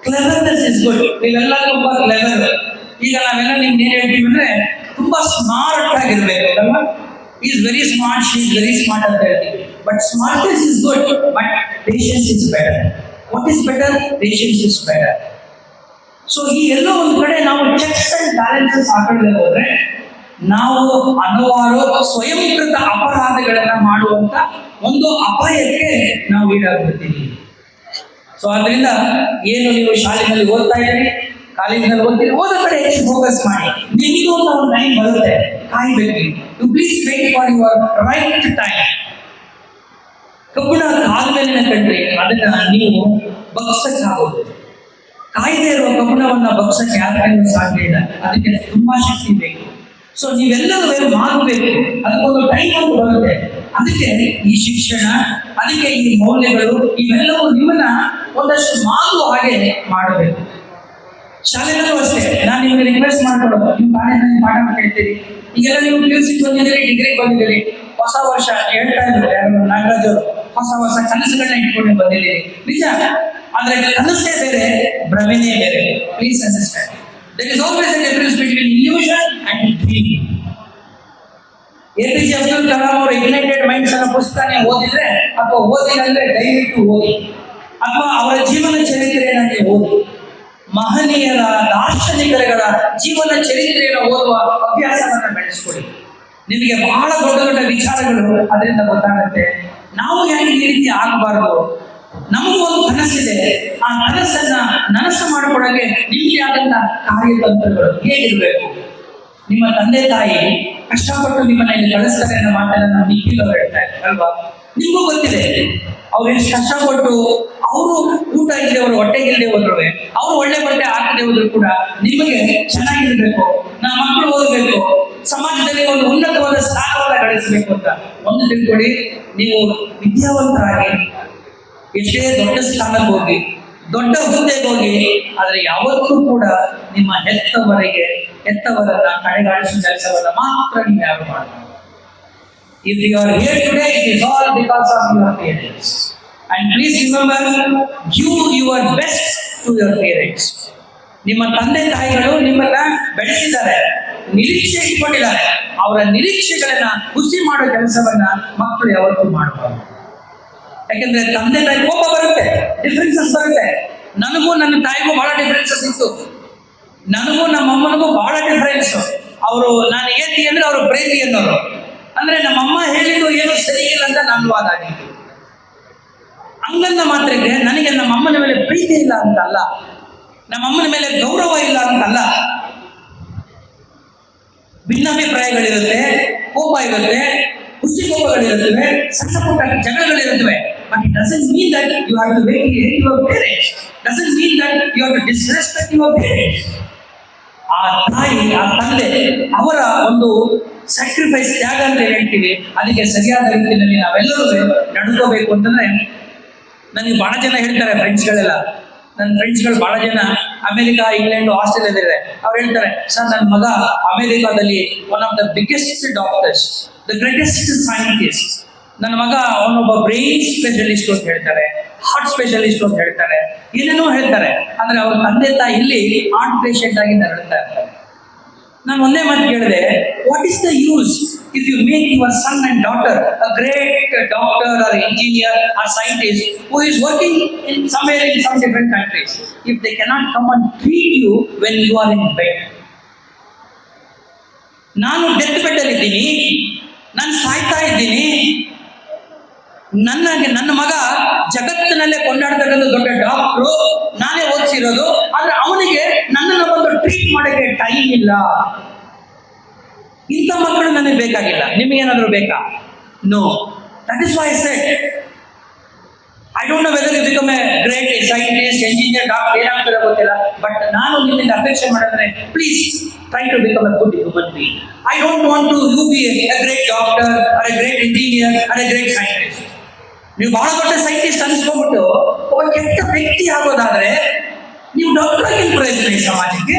cleverness is good ನೀವೆಲ್ಲ ತುಂಬ ಕ್ಲೆವರ್ ಈಗ ನಾವೆಲ್ಲ ನಿಮ್ಗೆ ಏನು ಹೇಳ್ತೀವಿ ಅಂದ್ರೆ, ತುಂಬಾ ಸ್ಮಾರ್ಟ್ ಆಗಿರ್ಬೇಕು, ಅಲ್ವಾ? Is very smart she is very smart ಅಂತ ಹೇಳ್ತೀವಿ. But smartness is good but patience is better what is better patience is better so ಈ ಎಲ್ಲೋ ಒಂದು ಕಡೆ ನಾವು ಚೆಕ್ಸ್ ಅಂಡ್ ಬ್ಯಾಲೆನ್ಸಸ್ ಹಾಕೊಳ್ಳದೆ ಹೋದ್ರೆ, ನಾವು ಹಲವಾರು ಸ್ವಯಂಕೃತ ಅಪರಾಧಗಳನ್ನ ಮಾಡುವಂತ ಒಂದು ಅಪಾಯಕ್ಕೆ ನಾವು ಈಡಾಗ್ಬಿಡ್ತೀವಿ. ಸೊ ಆದ್ರಿಂದ ಏನು ನೀವು ಶಾಲೆಯಲ್ಲಿ ಓದ್ತಾ ಇದ್ದೀರಿ? ಕಾಲೇಜಿನಲ್ಲಿ ಓದ್ತೀರಿ? ಓದೋ ಕಡೆ ಹೆಚ್ಚು ಫೋಕಸ್ ಮಾಡಿ. ನಿಮಗೂ ಒಂದು ಟೈಮ್ ಬರುತ್ತೆ. ಕಾಯ್ಬೇಕು you please wait for your right time ಕಬ್ಬಣ ಕಾಲುವೆನ ಕಂಡ್ರೆ ಅದನ್ನ ನೀವು ಬಗ್ಸಕ್ಕಾಗೋದು ಕಾಯ್ದೆ ಇರುವ ಕಬ್ಬಿಣವನ್ನ ಬಗ್ಸಕ್ಕೆ ಯಾರ ಸಾಧ್ಯ ಅದಕ್ಕೆ ತುಂಬಾ ಶಕ್ತಿ ಬೇಕು. ಸೊ ನೀವೆಲ್ಲರೂ ಮಾಡಬೇಕು, ಅದಕ್ಕೊಂದು ಟೈಮ್ ಅಂತ ಬರುತ್ತೆ. ಅದಕ್ಕೆ ಈ ಶಿಕ್ಷಣ, ಅದಕ್ಕೆ ಈ ಮೌಲ್ಯಗಳು, ಇವೆಲ್ಲವೂ ನಿಮ್ಮನ್ನ ಒಂದಷ್ಟು ಮಾಗುವ ಹಾಗೆ ಮಾಡಬೇಕು. ಶಾಲೆಯಲ್ಲೂ ಅಷ್ಟೇ, ನಾನು ನಿಮಗೆ ರಿಕ್ವೆಸ್ಟ್ ಮಾಡ್ಕೊಳ್ಳೋದು ನಿಮ್ಮ ಕಾಲೇಜಿನಲ್ಲಿ ಪಾಠ ಕೇಳ್ತೀರಿ ಈಗೆಲ್ಲ ನೀವು ಸಿ ಬಂದಿದ್ದೀರಿ ಡಿಗ್ರಿ ಬಂದಿದ್ದೀರಿ. ಹೊಸ ವರ್ಷ ಹೇಳ್ತಾ ಇದ್ರು ಯಾರು ನಾಗರಾಜ್, ಹೊಸ ಹೊಸ ಕನಸುಗಳನ್ನ ಇಟ್ಕೊಂಡು ಬಂದಿರಿ ನಿಜ? ಆದ್ರೆ ಕನಸೇ ಬೇರೆ ಭ್ರಮೆನೇ ಬೇರೆ. Please understand is always a difference P J Abdul Kalam ಅವರು ಯುನೈಟೆಡ್ ಮೈಂಡ್ಸ್ ಅನ್ನೋ ಪುಸ್ತಕ ಓದಿದ್ರೆ ಅಥವಾ ಓದಿಲ್ಲ ಅಂದ್ರೆ ದಯವಿಟ್ಟು ಓದಿ. ಅಥವಾ ಅವರ ಜೀವನ ಚರಿತ್ರೆಯನ್ನು ಓದಿ. ಮಹನೀಯರ ದಾರ್ಶನಿಕರುಗಳ ಜೀವನ ಚರಿತ್ರೆಯನ್ನು ಓದುವ ಅಭ್ಯಾಸವನ್ನು ಬೆಳೆಸ್ಕೊಳ್ಳಿ ನಿಮಗೆ ಬಹಳ ದೊಡ್ಡ ದೊಡ್ಡ ವಿಚಾರಗಳು ಅದರಿಂದ ಗೊತ್ತಾಗುತ್ತೆ. ನಾವು ಯಾಕೆ ಈ ರೀತಿ ಆಗಬಾರ್ದು? ನಮಗೂ ಒಂದು ಕನಸಿದೆ. ಆ ಕನಸನ್ನ ನನಸು ಮಾಡಿಕೊಡಕ್ಕೆ ನಿಮ್ಗೆ ಆದಂತ ಕಾರ್ಯತಂತ್ರಗಳು ಹೇಗಿರ್ಬೇಕು? ನಿಮ್ಮ ತಂದೆ ತಾಯಿ ಕಷ್ಟಪಟ್ಟು ನಿಮ್ಮನ್ನ ಇಲ್ಲಿ ಕಳಿಸ್ತಾರೆ ಅನ್ನೋ ಮಾತನ್ನ ನಿಖಿಲ್ ಅವರು ಹೇಳ್ತಾ ಇದ್ದಾರೆ ಅಲ್ವಾ? ನಿಮಗೂ ಗೊತ್ತಿದೆ, ಅವ್ರು ಎಷ್ಟು ಕಷ್ಟಪಟ್ಟು ಅವರು ಊಟ ಇಲ್ಲದೆ ಅವರು ಹೊಟ್ಟೆಗೆ ಇಲ್ಲದೆ ಹೋದ್ರು ಅವ್ರು ಒಳ್ಳೆ ಬಟ್ಟೆ ಹಾಕದೆ ಹೋದ್ರು ಕೂಡ ನಿಮಗೆ ಚೆನ್ನಾಗಿರ್ಬೇಕು. ನಮ್ಮ ಮಕ್ಕಳು ಓದಬೇಕು. ಸಮಾಜದಲ್ಲಿ ಒಂದು ಉನ್ನತವಾದ ಸ್ಥಾನವನ್ನು ಗಳಿಸಬೇಕು ಅಂತ. ಒಂದು ತಿಳ್ಕೊಳ್ಳಿ ನೀವು ವಿದ್ಯಾವಂತರಾಗಿ ಎಷ್ಟೇ ದೊಡ್ಡ ಸ್ಥಾನಕ್ಕೆ ಹೋಗಿ, ದೊಡ್ಡ ಹುದ್ದೆಗೆ ಹೋಗಿ, ಆದ್ರೆ ಯಾವತ್ತೂ ಕೂಡ ನಿಮ್ಮ ಹೆತ್ತವರಿಗೆ, ಹೆತ್ತವರನ್ನ ಕಡೆಗಾಣಿಸುವ ಕೆಲಸವನ್ನ ಮಾತ್ರ ನೀವು ಯಾರು ಮಾಡಿ if you are here today is all because of your parents and please remember give your best to your parents ನಿಮ್ಮ ತಂದೆ ತಾಯಿಗಳು ನಿಮ್ಮನ್ನ ಬೆಳೆಸಿದ್ದಾರೆ. ನಿರೀಕ್ಷೆ ಇಟ್ಕೊಂಡಿದ್ದಾರೆ. ಅವರ ನಿರೀಕ್ಷೆಗಳನ್ನ ಹುಸಿ ಮಾಡೋ ಕೆಲಸವನ್ನ ಮಕ್ಕಳು ಯಾವತ್ತೂ ಮಾಡಬಾರ್ದು. ಯಾಕಂದ್ರೆ ತಂದೆ ತಾಯಿ ಕೋಪ ಬರುತ್ತೆ ಡಿಫ್ರೆನ್ಸಸ್ ಬರುತ್ತೆ. ನನಗೂ ನನ್ನ ತಾಯಿಗೂ ಬಹಳ ಡಿಫ್ರೆನ್ಸಸ್ ಇತ್ತು. ನನಗೂ ನಮ್ಮ ಅಮ್ಮನಿಗೂ ಬಹಳ ಡಿಫ್ರೆನ್ಸ್ ಅವರು ನಾನು ಏತಿ ಅಂದ್ರೆ ಅವರು ಪ್ರೇತಿ ಅನ್ನೋರು. ಅಂದ್ರೆ ನಮ್ಮಮ್ಮ ಹೇಳಿದ್ದು ಏನು ಸರಿ ಇಲ್ಲ ಅಂತ ನನ್ನ ವಾದ ಆಗಿತ್ತು ಮಾತ್ರ ಇದೆ ನನಗೆ ನಮ್ಮ ಅಮ್ಮನ ಮೇಲೆ ಪ್ರೀತಿ ಇಲ್ಲ ಅಂತ ಅಲ್ಲ ನಮ್ಮ ಅಮ್ಮನ ಮೇಲೆ ಗೌರವ ಇಲ್ಲ ಅಂತಲ್ಲ ಭಿನ್ನಾಭಿಪ್ರಾಯಗಳಿರುತ್ತೆ ಕೋಪ ಇರುತ್ತೆ ಹುಸಿ ಕೋಪಗಳಿರುತ್ತವೆ, ಸಣ್ಣ ಪುಟ್ಟ ಜಗಳಗಳಿರುತ್ತವೆ but it doesn't mean that you have to hate your parents. Doesn't mean that you have to disrespect your parents. ಆ ತಾಯಿ, ಆ ತಂದೆ ಅವರ ಒಂದು ಸ್ಯಾಕ್ರಿಫೈಸ್ ತ್ಯಾಗ ಅಂತ ಹೇಳ್ತೀವಿ ಅದಕ್ಕೆ ಸರಿಯಾದ ರೀತಿಯಲ್ಲಿ ನಾವೆಲ್ಲರೂ ನಡ್ಕೋಬೇಕು ಅಂತಂದ್ರೆ ನನಗೆ ಬಹಳ ಜನ ಹೇಳ್ತಾರೆ ಫ್ರೆಂಡ್ಸ್ಗಳೆಲ್ಲ ನನ್ನ ಫ್ರೆಂಡ್ಸ್ಗಳು ಬಹಳ ಜನ ಅಮೆರಿಕ ಇಂಗ್ಲೆಂಡ್ ಆಸ್ಟ್ರೇಲಿಯಾದಿದ್ದಾರೆ ಅವ್ರು ಹೇಳ್ತಾರೆ, ಸರ್ ನನ್ನ ಮಗ ಅಮೆರಿಕಾದಲ್ಲಿ one of the biggest doctors the greatest scientist ನನ್ನ ಮಗ ಅವನೊಬ್ಬ ಬ್ರೈನ್ ಸ್ಪೆಷಲಿಸ್ಟ್ ಅಂತ ಹೇಳ್ತಾರೆ ಹಾರ್ಟ್ ಸ್ಪೆಷಲಿಸ್ಟ್ ಅಂತ ಹೇಳ್ತಾರೆ, ಏನೇನೋ ಹೇಳ್ತಾರೆ. ಅಂದ್ರೆ ಅವ್ರ ತಂದೆ ತಾಯಿ ಇಲ್ಲಿ ಹಾರ್ಟ್ ಪೇಷಂಟ್ ಆಗಿ ನರಳ್ತಾ ಇರ್ತಾರೆ. ನಾನು ಒಂದೇ ಮಾತು ಕೇಳಿದೆ what is the use if you make your son and doctor a great doctor or engineer or scientist who is working in somewhere in some different countries if they cannot come and treat you when you are in bed ನಾನು death bed ಅಲ್ಲಿ ಇದ್ದೀನಿ, ನಾನು ಸಾಯ್ತಾ ಇದ್ದೀನಿ. ನನಗೆ ನನ್ನ ಮಗ ಜಗತ್ತಿನಲ್ಲೇ ಕೊಂಡಾಡ್ತಕ್ಕಂಥ ದೊಡ್ಡ ಡಾಕ್ಟ್ರು ನಾನೇ ಓದಿಸಿರೋದು, ಆದ್ರೆ ಅವನಿಗೆ ಟ್ರೀಟ್ ಮಾಡೋಕ್ಕೆ ಟೈಮ್ ಇಲ್ಲ. ಇಂಥ ಮಕ್ಕಳು ನನಗೆ ಬೇಕಾಗಿಲ್ಲ. ನಿಮಗೇನಾದರೂ ಬೇಕಾ? No that is why said I don't know whether you become a great scientist engineer doctor ಏನಾಗ್ತದೆ ಗೊತ್ತಿಲ್ಲ ಬಟ್ ನಾನು ನಿಮ್ಮಿಂದ ಅಪೇಕ್ಷೆ ಮಾಡಿದ್ರೆ please try to become a good human being I don't want to you be a great doctor or a great engineer or a great scientist ನೀವು ಬಹಳ ದೊಡ್ಡ scientist ಅನ್ಸ್ಕೊಂಡ್ಬಿಟ್ಟು ಒಬ್ಬ ಕೆಟ್ಟ ವ್ಯಕ್ತಿ ಆಗೋದಾದ್ರೆ ನೀವು ಡಾಕ್ಟರ್ ಆಗಿ ಏನು ಪ್ರಯೋಜನ ಈ ಸಮಾಜಕ್ಕೆ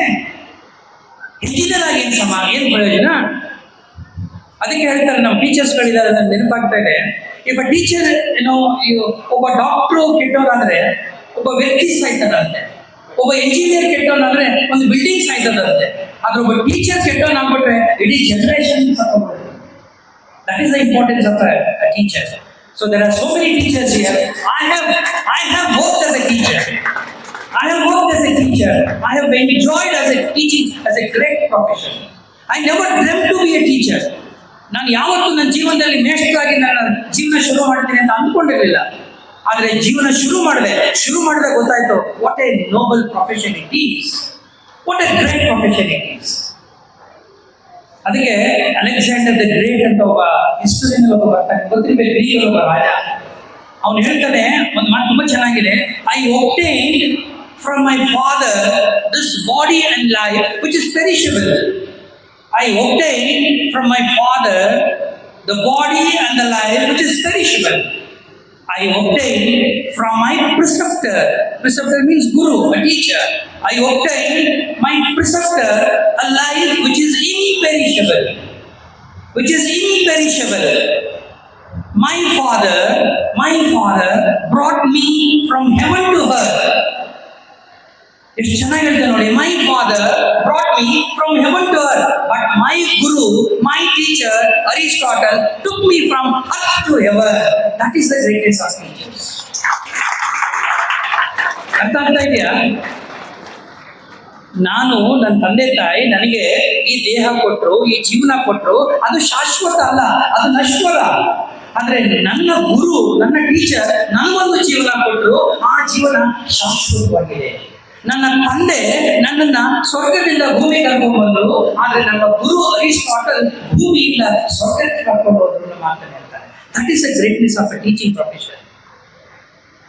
ಇಂಜಿನಿಯರ್ ಆಗಿ ಏನು ಏನು ಪ್ರಯೋಜನ ಅದಕ್ಕೆ ಹೇಳ್ತಾರೆ ನಮ್ಮ ಟೀಚರ್ಸ್ಗಳಿದ್ದಾರೆ ನನಗೆ ನೆನಪಾಗ್ತಾ ಇದೆ ಅ ಟೀಚರ್ ಏನೋ ಇವ್- ಒಬ್ಬ ಡಾಕ್ಟ್ರು ಕೆಟ್ಟವರಾದ್ರೆ ಒಬ್ಬ ವ್ಯಕ್ತಿ ಸಾಯ್ತಾರಂತೆ ಒಬ್ಬ ಇಂಜಿನಿಯರ್ ಕೆಟ್ಟವನಾದ್ರೆ ಒಂದು ಬಿಲ್ಡಿಂಗ್ ಸಾಯ್ತದಂತೆ ಆದ್ರೆ ಒಬ್ಬ ಟೀಚರ್ ಕೆಟ್ಟವನಾಗ್ಬಿಟ್ರೆ ಇಡೀ generation a, a teacher. So there are so many teachers here. I have I have worked as a teacher. I have worked as a teacher. I have enjoyed as a teaching, as a great profession. I never dreamt to be a teacher. ನಾನು ಯಾವತ್ತೂ ನನ್ನ ಜೀವನದಲ್ಲಿ ಮೇಷ್ಟ್ರಾಗಿ ನನ್ನ ಜೀವನ ಶುರು ಮಾಡ್ತೀನಿ ಅಂತ ಅನ್ಕೊಂಡಿರಲಿಲ್ಲ. ಆದರೆ ಜೀವನ ಶುರು ಮಾಡಿದೆ. ಶುರು ಮಾಡಿದ್ರೆ ಗೊತ್ತಾಯ್ತು what a noble profession it is what a great profession it is ಅದಕ್ಕೆ ಅಲೆಕ್ಸಾಂಡರ್ ದ ಗ್ರೇಟ್ ಅಂತ ಒಬ್ಬ ಹಿಸ್ಟೋರಿಯನ್ ಒಬ್ಬ ಬರ್ತಾನೆ. ಗೊತ್ತಿರ್ಬೇಕು ಗ್ರೀಕ್ ಒಬ್ಬ ರಾಜ. ಅವನು ಹೇಳ್ತಾನೆ, ಒಂದು ಮಾತು ತುಂಬಾ ಚೆನ್ನಾಗಿದೆ. I obtain from my father this body and life which is perishable. I obtain from my father the body and the life which is perishable. I obtain from my preceptor. Preceptor means guru, a teacher. I obtain my preceptor a life which is imperishable. Which is imperishable. My father, my father brought me from heaven to earth ಎಷ್ಟು ಚೆನ್ನಾಗಿ ಹೇಳ್ತಾರೆ ನೋಡಿ. My father brought me from heaven to earth but my guru my teacher Aristotle took me from earth to heaven that is the greatest of teachers ಅರ್ಥ ಆಗ್ತಾ ಇದೆಯಾ? ನಾನು ನನ್ನ ತಂದೆ ತಾಯಿ ನನಗೆ ಈ ದೇಹ ಕೊಟ್ಟರು ಈ ಜೀವನ ಕೊಟ್ಟರು ಅದು ಶಾಶ್ವತ ಅಲ್ಲ, ಅದು ನಶ್ವರ. ಆದರೆ ನನ್ನ ಗುರು, ನನ್ನ ಟೀಚರ್ ನನಗೊಂದು ಜೀವನ ಕೊಟ್ಟರು ಆ ಜೀವನ ಶಾಶ್ವತವಾಗಿದೆ. ನನ್ನ ತಂದೆ ನನ್ನನ್ನ ಸ್ವರ್ಗದಿಂದ ಭೂಮಿ ಕರ್ಕೊಂಡು ಬಂದರು ಆದ್ರೆ ನನ್ನ ಗುರು ಅರಿಸ್ಟಾಟಲ್ ಭೂಮಿಯಿಂದ ಸ್ವರ್ಗಕ್ಕೆ ಕರ್ಕೊಂಡು ಹೇಳ್ತಾರೆ. That is a greatness of a teaching profession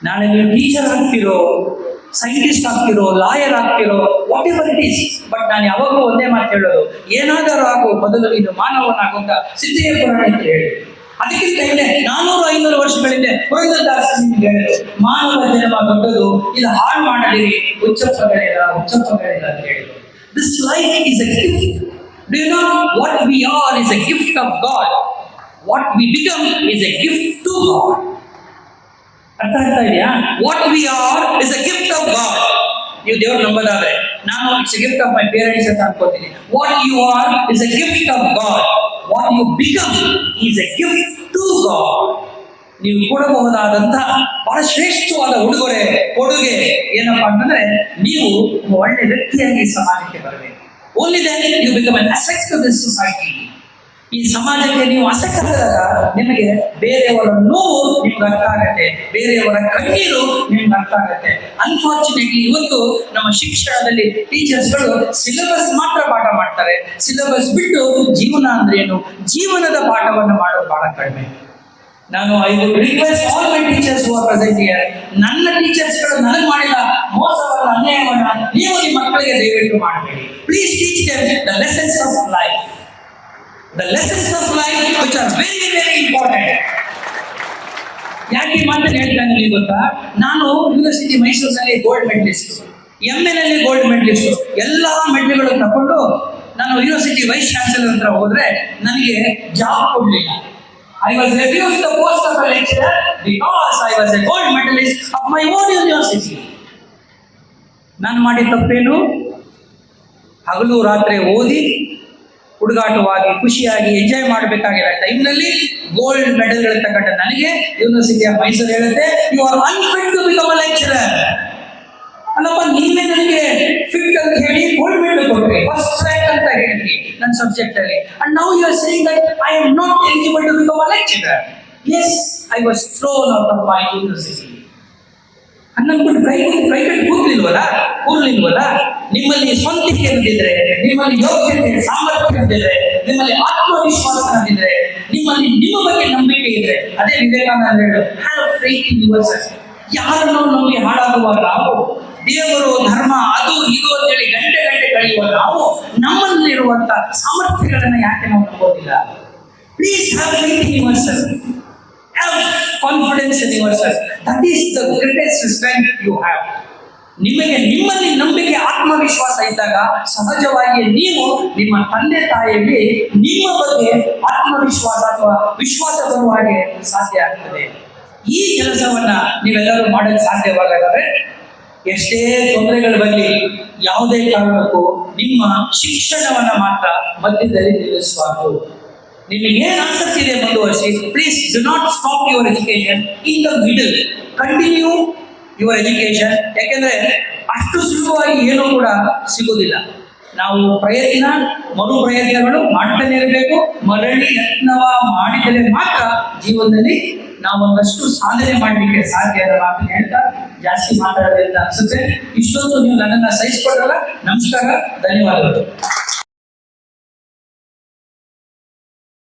ನಾಳೆ ನೀವು ಟೀಚರ್ ಆಗ್ತಿರೋ ಸೈಂಟಿಸ್ಟ್ ಆಗ್ತಿರೋ ಲಾಯರ್ ಆಗ್ತಿರೋ whatever it is but ನಾನು ಯಾವಾಗಲೂ ಒಂದೇ ಮಾತು ಹೇಳೋದು, ಏನಾದರೂ ಆಗೋ ಬದಲು ಇದು ಮಾನವನಾಗುವಂತ ಸಿದ್ಧೇಯ ಪುರಾಣ ಅಂತ ಹೇಳಿ. ಅದಕ್ಕಿಂತ ಹಿಂದೆ ನಾನೂರು ಐನೂರು ವರ್ಷಗಳಿಂದ ಪುರಂದರದಾಸ ನಿಮ್ಗೆ ಹೇಳಿದ್ರು ಮಾನವ ಜನ್ಮ ದೊಡ್ಡದು, ಇದು ಹಾಳು ಮಾಡಲಿರಿ ಉಚ್ಚಪ್ಪಗಳಿಲ್ಲ ಉಚ್ಚಪ್ಪಗಳಿಲ್ಲ ಅಂತ ಹೇಳಿದ್ರು. This life is a gift do you know what we are is a gift of God what we become is a gift to God ಅರ್ಥ ಆಗ್ತಾ ಇದೆಯಾ? What we are is a gift of God ನೀವು ದೇವ್ರ ನಂಬೋದಾದ್ರೆ, ನಾನು it's gift of my parents ಅಂತ ಅನ್ಕೋತೀನಿ. What you are is a gift of God what you become is a gift to God ನೀವು ಕೊಡಬಹುದಾದಂತಹ ಬಹಳ ಶ್ರೇಷ್ಠವಾದ ಉಡುಗೊರೆ, ಕೊಡುಗೆ ಏನಪ್ಪಾ ಅಂತಂದ್ರೆ ನೀವು ಒಳ್ಳೆ ವ್ಯಕ್ತಿಯಾಗಿ ಸಮಾಜಕ್ಕೆ ಬರಬೇಕು. Only then you become an society ಈ ಸಮಾಜಕ್ಕೆ ನೀವು ಅಸಕ್ತರಾದಾಗ ನಿಮಗೆ ಬೇರೆಯವರ ನೋವು ನಿಮ್ಗೆ ಅರ್ಥ ಆಗತ್ತೆ. ಬೇರೆಯವರ ಕಣ್ಣೀರು ನಿಮ್ಗೆ ಅರ್ಥ ಆಗತ್ತೆ. ಅನ್ಫಾರ್ಚುನೇಟ್ಲಿ ಇವತ್ತು ನಮ್ಮ ಶಿಕ್ಷಣದಲ್ಲಿ ಟೀಚರ್ಸ್ಗಳು ಸಿಲೆಬಸ್ ಮಾತ್ರ ಪಾಠ ಮಾಡ್ತಾರೆ. ಸಿಲೆಬಸ್ ಬಿಟ್ಟು ಜೀವನ ಅಂದ್ರೆ ಏನು? ಜೀವನದ ಪಾಠವನ್ನು ಮಾಡೋದು ಬಹಳ ಕಡಿಮೆ. ನಾನು I request all my teachers who present ನನ್ನ ಟೀಚರ್ಸ್ಗಳು ನನಗೆ ಮಾಡಿದ ಮೋಸವನ್ನ, ಅನ್ಯಾಯವನ್ನ ನೀವು ನಿಮ್ಮ ಮಕ್ಕಳಿಗೆ ದಯವಿಟ್ಟು ಮಾಡಬೇಡಿ. Please teach the lessons of life the lessons of life which are very very important ಯಾಕೆ ಮಾತನ್ನು ಹೇಳ್ತಾನೆ ನಿಮಗೆ ಗೊತ್ತಾ? ನಾನು ಯೂನಿವರ್ಸಿಟಿ ಮೈಸೂರಿನಲ್ಲಿ ಗೋಲ್ಡ್ ಮೆಡಲಿಸ್ಟ್ ಎಂ ನಲ್ಲಿ ಗೋಲ್ಡ್ ಮೆಡಲಿಸ್ಟ್ ಎಲ್ಲ ಮೆಡಲ್ಗಳು ತಗೊಂಡು ನಾನು ಯೂನಿವರ್ಸಿಟಿ ವೈಸ್ ಚಾನ್ಸಲರ್ ಹತ್ರ ಹೋದ್ರೆ ನನಗೆ ಜಾಬ್ ಕೊಡಲಿಲ್ಲ. I was refuse the post of lecturer because I was a gold medalist of my own university ನಾನು ಮಾಡಿದ ತಪ್ಪೇನು? ಹಗಲು ರಾತ್ರಿ ಓದಿ ಹುಡುಗಾಟವಾಗಿ ಖುಷಿಯಾಗಿ ಎಂಜಾಯ್ ಮಾಡಬೇಕಾಗಿರೋ ಟೈಮ್ನಲ್ಲಿ ಗೋಲ್ಡ್ ಮೆಡಲ್ಗಳು ತಗೊಂಡ ನನಗೆ ಯೂನಿವರ್ಸಿಟಿ ಆಫ್ ಮೈಸೂರು ಹೇಳುತ್ತೆ you are unfit to become a lecturer ಅಲ್ಲಪ್ಪ, ನೀವೇ ನನಗೆ ಫಿಟ್ ಅಂತ ಹೇಳಿ ಗೋಲ್ಡ್ ಮೆಡಲ್ ಕೊಟ್ರಿ. ಫಸ್ಟ್ ರ್ಯಾಂಕ್ ಅಂತ ಹೇಳಿದ್ರಿ ನನ್ನ ಸಬ್ಜೆಕ್ಟ್ ಅಲ್ಲಿ. And now you are saying that I am not eligible to become a lecturer as I was thrown out of my university ಹನ್ನೊಂದು ಕೈ ಕೈ ಕಟ್ಟಿ ಕೂರ್ಲಿಲ್ವಲ್ಲ? ನಿಮ್ಮಲ್ಲಿ ಸ್ವಂತಿಕೆ ಇರದಿದ್ರೆ ನಿಮ್ಮಲ್ಲಿ ಯೋಗ್ಯತೆ, ಸಾಮರ್ಥ್ಯ ಇರದಿದ್ರೆ ನಿಮ್ಮಲ್ಲಿ ಆತ್ಮವಿಶ್ವಾಸ ಅಂತಿದ್ರೆ ನಿಮ್ಮಲ್ಲಿ ನಿಮ್ಮ ಬಗ್ಗೆ ನಂಬಿಕೆ ಇದ್ರೆ, ಅದೇ ವಿವೇಕಾನಂದ ಹೇಳು ಹ್ಯಾವ್ ಫೇತ್ ಇನ್ ಯಾರನ್ನು ನಂಬಿ ಹಾಳಾಗುವ ನಾವು, ದೇವರು ಧರ್ಮ ಅದು ಇದು ಅಂತೇಳಿ ಗಂಟೆ ಗಂಟೆ ಕಳೆಯುವ ನಾವು ನಮ್ಮಲ್ಲಿರುವಂತ ಸಾಮರ್ಥ್ಯಗಳನ್ನ ಯಾಕೆ ನಾವು ನಂಬೋದಿಲ್ಲ? Please have faith in your have confidence in yourself. That is the greatest strength you have. ನಿಮಗೆ, ನಿಮ್ಮಲ್ಲಿ ನಂಬಿಕೆ, ಆತ್ಮವಿಶ್ವಾಸ ಇದ್ದಾಗ ಸಹಜವಾಗಿ ನೀವು ನಿಮ್ಮ ತಂದೆ ತಾಯಿಯಲ್ಲಿ ನಿಮ್ಮ ಬಗ್ಗೆ ಆತ್ಮವಿಶ್ವಾಸ ಅಥವಾ ವಿಶ್ವಾಸ ಬರುವ ಹಾಗೆ ಸಾಧ್ಯ ಆಗ್ತದೆ ಈ ಕೆಲಸವನ್ನ ನೀವೆಲ್ಲರೂ ಮಾಡಲು ಸಾಧ್ಯವಾಗದರೆ ಎಷ್ಟೇ ತೊಂದರೆಗಳು ಬರಲಿ, ಯಾವುದೇ ಕಾರಣಕ್ಕೂ ನಿಮ್ಮ ಶಿಕ್ಷಣವನ್ನ ಮಾತ್ರ ಮಧ್ಯದಲ್ಲಿ ನಿಲ್ಲಿಸಬಾರದು ನಿಮಗೆ ಏನು ಆಸಕ್ತಿ ಇದೆ ಮುಂದುವರಿಸಿ please do not stop your education in the middle continue your education ಯಾಕೆಂದ್ರೆ ಅಷ್ಟು ಸುಲಭವಾಗಿ ಏನೂ ಕೂಡ ಸಿಗುವುದಿಲ್ಲ. ನಾವು ಪ್ರಯತ್ನ ಮರು ಪ್ರಯತ್ನಗಳು ಮಾಡ್ತಾನೆ ಇರಬೇಕು. ಮರಳಿ ಯತ್ನವ ಮಾಡಿದರೆ ಮಾತ್ರ ಜೀವನದಲ್ಲಿ ನಾವು ಒಂದಷ್ಟು ಸಾಧನೆ ಮಾಡಲಿಕ್ಕೆ ಸಾಧ್ಯ ಅಂತ ಹೇಳ್ತಾ ಜಾಸ್ತಿ ಮಾತಾಡೋದ್ರಿಂದ ಅನ್ಸುತ್ತೆ. ಇಷ್ಟೊಂದು ನೀವು ನನ್ನನ್ನು ಸಹಿಸ್ಕೊಡಲ್ಲ ನಮಸ್ಕಾರ, ಧನ್ಯವಾದಗಳು.